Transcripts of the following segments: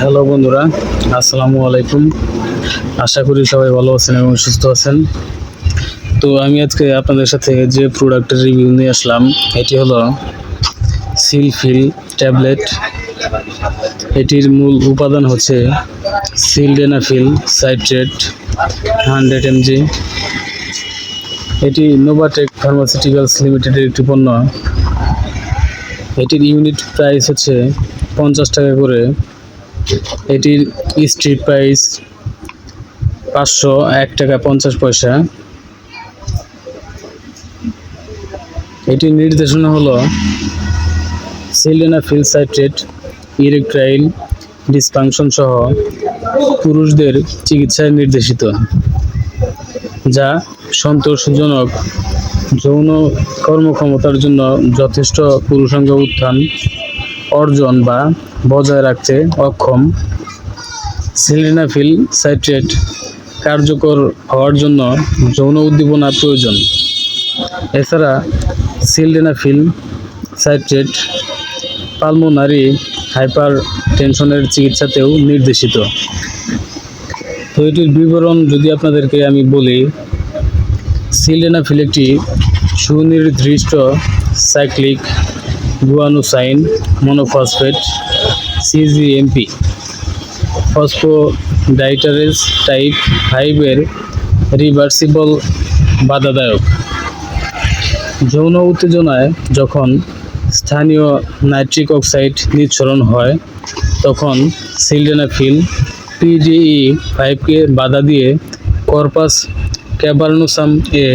Hello বন্ধুরা, আসসালামু আলাইকুম। আশা করি সবাই ভালো আছেন এবং সুস্থ আছেন। তো আমি আজকে আপনাদের সাথে যে প্রোডাক্টের রিভিউ নিয়ে আসলাম, এটি হলো সিলফিল ট্যাবলেট এটির মূল উপাদান হচ্ছে সিলডেনাফিল সাইট্রেট হান্ড্রেড এমজি এটি নোভাটেক ফার্মাসিউটিক্যালস লিমিটেডের একটি পণ্য। এটির ইউনিট প্রাইস হচ্ছে পঞ্চাশ টাকা করে। এটির স্ট্রিট প্রাইস পাঁচশো এক টাকা পঞ্চাশ পয়সা। এটির নির্দেশনা হলো সিলেনাফিল সাইট্রেট ইরেকট্রাইল ডিসফাংশন সহ পুরুষদের চিকিৎসায় নির্দেশিত, যা সন্তোষজনক যৌন কর্মক্ষমতার জন্য যথেষ্ট পুরুষাঙ্গ উত্থান অর্জন বা বজায় রাখতে অক্ষম। সিলিনাফিল সাইট্রেট কার্যকর হওয়ার জন্য যৌন উদ্দীপনা প্রয়োজন। এছাড়া সিলডেনাফিল সাইট্রেট পালমোনারি হাইপার টেনশনের চিকিৎসাতেও নির্দেশিত। তো এটির বিবরণ যদি আপনাদেরকে আমি বলি সিলডেনাফিল একটি সুনির্দিষ্ট cyclic guanosine monophosphate cGMP phosphodiesterase type ফাইভের রিভার্সিবল বাধাদায়ক। যৌন উত্তেজনায় যখন স্থানীয় নাইট্রিক অক্সাইড নিঃসরণ হয়, তখন সিলডেনাফিল পিডিই ফাইভকে বাধা দিয়ে কর্পাস ক্যাবার্নোসাম এ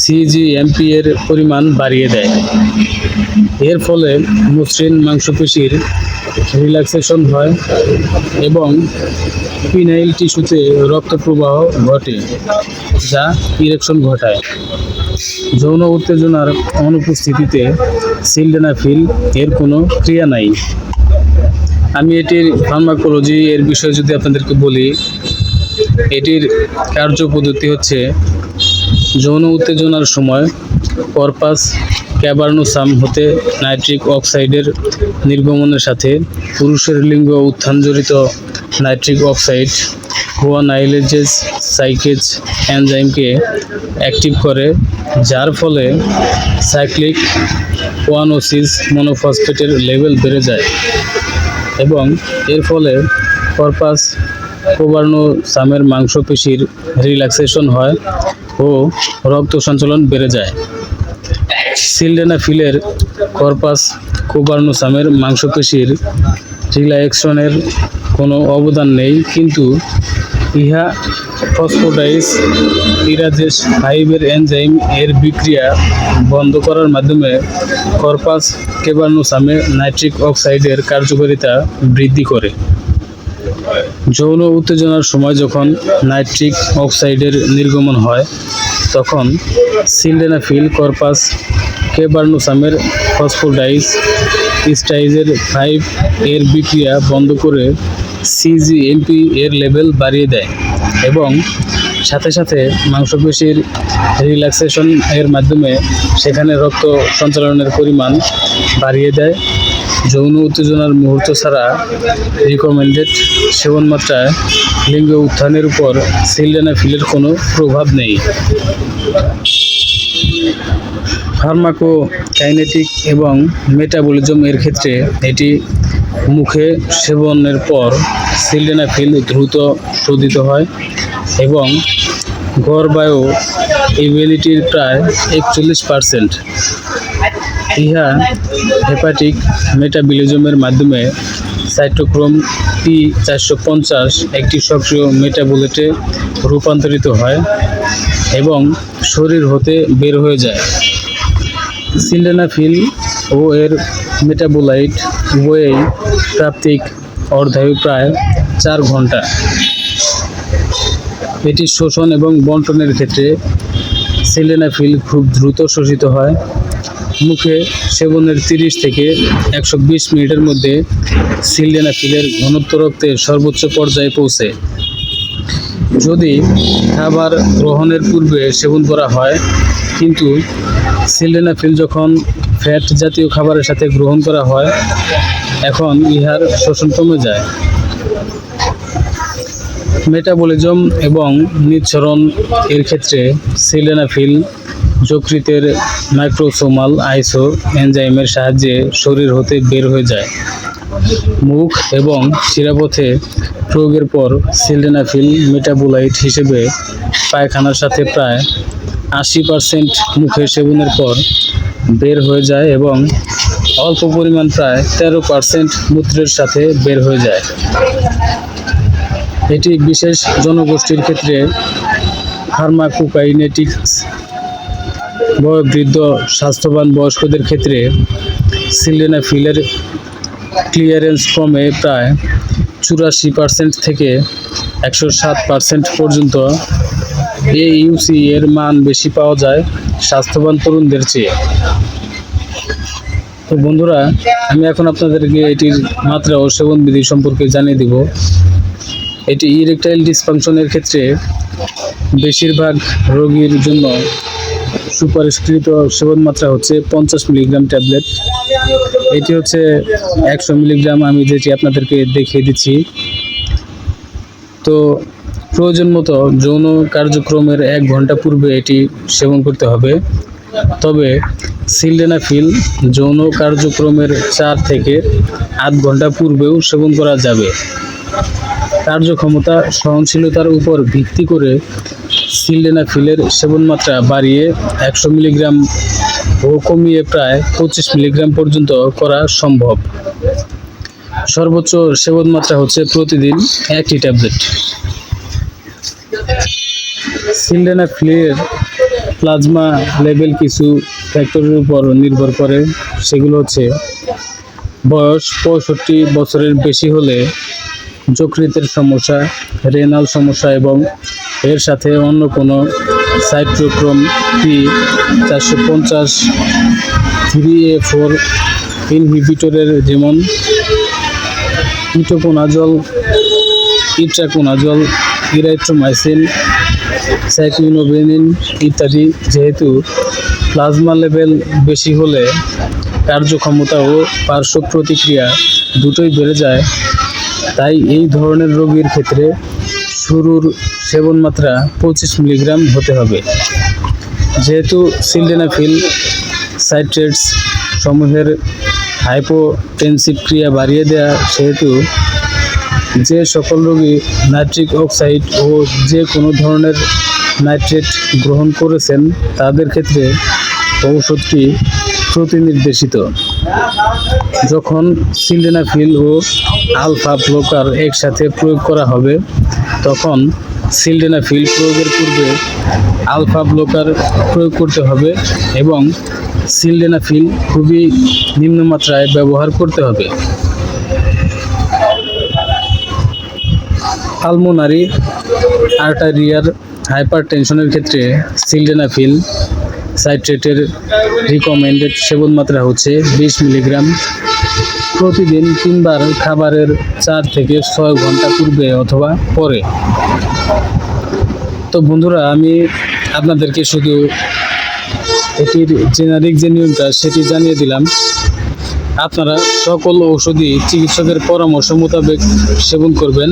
সিজিএমপি এর পরিমাণ বাড়িয়ে দেয়। এর ফলে মসৃণ মাংসপেশির রিল্যাক্সেশন হয় এবং পিনাইল টিস্যুতে রক্ত প্রবাহ ঘটে, যা ইরেকশন ঘটায়। যৌন উত্তেজনার অনুপস্থিতিতে সিলডেনাফিল এর কোনো ক্রিয়া নাই। আমি এটির ফার্মাকোলজি এর বিষয়ে যদি আপনাদেরকে বলি, এটির কার্যপদ্ধতি হচ্ছে যৌন উত্তেজনার সময় কর্পাস ক্যাবার্নোসাম হতে নাইট্রিক অক্সাইডের নির্গমনের সাথে পুরুষের লিঙ্গ উত্থানজনিত নাইট্রিক অক্সাইড কোয়ানাইলেজেস সাইকেজ এনজাইমকে অ্যাক্টিভ করে, যার ফলে সাইক্লিক ওয়ানোসিস মনোফসফেটের লেভেল বেড়ে যায় এবং এর ফলে কর্পাস কোবার্নোসামের মাংসপেশির রিল্যাক্সেশন হয়। ও রক্ত সঞ্চালন বেড়ে যায়। সিলডেনাফিলের কর্পাস কোবার্নোসামের মাংসপেশির রিল্যাক্সনের কোনো অবদান নেই, কিন্তু ইহা ফসফোডাইস ইরাজেস ফাইভের এনজাইম এর বিক্রিয়া বন্ধ করার মাধ্যমে কর্পাস কেবার্নোসামে নাইট্রিক অক্সাইডের কার্যকারিতা বৃদ্ধি করে। যৌন উত্তেজনার সময় যখন নাইট্রিক অক্সাইডের নির্গমন হয়, তখন সিলডেনাফিল কর্পাস কেবার্নোসামের ফসফোডাইস স্টাইজের ফাইভ এর বিক্রিয়া বন্ধ করে সিজিএমপি এর লেভেল বাড়িয়ে দেয় এবং সাথে সাথে মাংসপেশির রিল্যাক্সেশন এর মাধ্যমে সেখানে রক্ত সঞ্চালনের পরিমাণ বাড়িয়ে দেয়। যৌন উত্তেজনার মুহূর্ত ছাড়া রিকমেন্ডেড সেবন মাত্রায় লিঙ্গ উত্থানের উপর সিলডেনাফিলের কোনো প্রভাব নেই। ফার্মাকো কাইনেটিক এবং মেটাবলিজম এর ক্ষেত্রে এটি মুখে সেবনের পর সিলডেনাফিল দ্রুত শোধিত হয় এবং গড় বায়ু ইভিলিটির প্রায় একচল্লিশ পার্সেন্ট ইহা হেপাটিক মেটাবলিজমের মাধ্যমে সাইটোক্রোম পি চারশো পঞ্চাশ একটি সক্রিয় মেটাবোলেটে রূপান্তরিত হয় এবং শরীর হতে বের হয়ে যায়। সিলেনাফিল ও এর মেটাবোলাইট উভয়েই প্রাপ্তিক অর্ধায়ু প্রায় চার ঘণ্টা। এটি শোষণ এবং বন্টনের ক্ষেত্রে সিলেনাফিল খুব দ্রুত শোষিত হয়। মুখে সেবনের তিরিশ থেকে একশো বিশ মিনিটের মধ্যে সিলডেনাফিলের ঘনত্ব রক্তের সর্বোচ্চ পর্যায়ে পৌঁছে। যদি খাবার গ্রহণের পূর্বে সেবন করা হয়, কিন্তু সিলডেনাফিল যখন ফ্যাট জাতীয় খাবারের সাথে গ্রহণ করা হয়, এখন ইহার শোষণ কমে যায়। মেটাবলিজম এবং নিঃসরণ এর ক্ষেত্রে সিলেনাফিল যকৃতের মাইক্রোসোমাল আইসো এনজাইমের সাহায্যে শরীর হতে বের হয়ে যায়। মুখ এবং শিরাপথে প্রয়োগের পর সিলেনাফিল মেটাবোলাইট হিসেবে পায়খানার সাথে প্রায় আশি পার্সেন্ট মুখে সেবনের পর বের হয়ে যায় এবং অল্প পরিমাণ প্রায় তেরো পার্সেন্ট মূত্রের সাথে বের হয়ে যায়। এটি বিশেষ জনগোষ্ঠীর ক্ষেত্রে ফার্মাকোকাইনেটিক্স বয়োবৃদ্ধ স্বাস্থ্যবান, বয়স্কদের ক্ষেত্রে সিলেনাফিলের ক্লিয়ারেন্স কমে প্রায় চুরাশি পার্সেন্ট থেকে একশো সাত পার্সেন্ট পর্যন্ত এই ইউসি এর মান বেশি পাওয়া যায় স্বাস্থ্যবান তরুণদের চেয়ে। তো বন্ধুরা, আমি এখন আপনাদেরকে এটির মাত্রা ও সেবন বিধি সম্পর্কে জানিয়ে দিব। এটি ইরেকটাইল ডিসফাংশনের ক্ষেত্রে বেশিরভাগ রোগীর জন্য সুপারিশকৃত সেবন মাত্রা হচ্ছে পঞ্চাশ মিলিগ্রাম ট্যাবলেট। এটি হচ্ছে একশো মিলিগ্রাম, আমি যেটি আপনাদেরকে দেখিয়ে দিচ্ছি। তো প্রয়োজন মতো যৌন কার্যক্রমের এক ঘণ্টা পূর্বে এটি সেবন করতে হবে। তবে সিলডেনাফিল যৌন কার্যক্রমের চার থেকে আধ ঘণ্টা পূর্বেও সেবন করা যাবে। কার্যক্ষমতা সহনশীলতার উপর ভিত্তি করে সিলডেনাফিলের সেবন মাত্রা বাড়িয়ে একশো মিলিগ্রাম ও কমিয়ে প্রায় পঁচিশ মিলিগ্রাম পর্যন্ত করা সম্ভব। সর্বোচ্চ সেবন মাত্রা হচ্ছে প্রতিদিন একটি ট্যাবলেট। সিলডেনাফিলের প্লাজমা লেভেল কিছু ফ্যাক্টরের উপর নির্ভর করে, সেগুলো হচ্ছে বয়স পঁয়ষট্টি বছরের বেশি হলে যকৃতের সমস্যা রেনাল সমস্যা এবং এর সাথে অন্য কোনো সাইট্রোক্রোম পি চারশো পঞ্চাশ থ্রি এ ফোর ইনহিবিটরের যেমন ইটোকোনাজল, ইট্রাকোনাজল ইরাইট্রোমাইসিন সাইক্লিনোবেনিন ইত্যাদি যেহেতু প্লাজমা লেভেল বেশি হলে কার্যক্ষমতা ও পার্শ্ব প্রতিক্রিয়া দুটোই বেড়ে যায়, তাই এই ধরনের রোগীর ক্ষেত্রে শুরুর সেবন মাত্রা পঁচিশ মিলিগ্রাম হতে হবে। যেহেতু সিলডেনাফিল সাইট্রেটস সমূহের হাইপোটেনসিভ ক্রিয়া বাড়িয়ে দেয়া, সেহেতু যে সকল রোগী নাইট্রিক অক্সাইড ও যে কোনো ধরনের নাইট্রেট গ্রহণ করেছেন, তাদের ক্ষেত্রে ঔষধটি প্রতিনির্দেশিত যখন সিলডেনাফিল ও আলফা ব্লকার একসাথে প্রয়োগ করা হবে, তখন সিলডেনাফিল প্রয়োগের পূর্বে আলফা ব্লকার প্রয়োগ করতে হবে এবং সিলডেনাফিল খুবই নিম্নমাত্রায় ব্যবহার করতে হবে। পালমোনারি আর্টারিয়ার হাইপার টেনশনের ক্ষেত্রে সিলডেনাফিল সাইট্রেটের রিকমেন্ডেড সেবন মাত্রা হচ্ছে বিশ মিলিগ্রাম। প্রতিদিন তিনবার খাবারের চার থেকে ছয় ঘণ্টা পূর্বে অথবা পরে। তো বন্ধুরা, আমি আপনাদেরকে শুধু এটির জেনারিক যে নিয়মটা সেটি জানিয়ে দিলাম। আপনারা সকল ঔষধি চিকিৎসকের পরামর্শ মোতাবেক সেবন করবেন।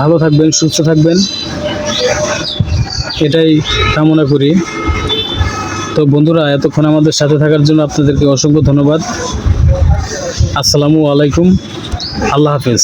ভালো থাকবেন, সুস্থ থাকবেন। এটাই কামনা করি। তো বন্ধুরা, এতক্ষণ আমাদের সাথে থাকার জন্য আপনাদেরকে অসংখ্য ধন্যবাদ। আসসালামু আলাইকুম। আল্লাহ হাফেজ।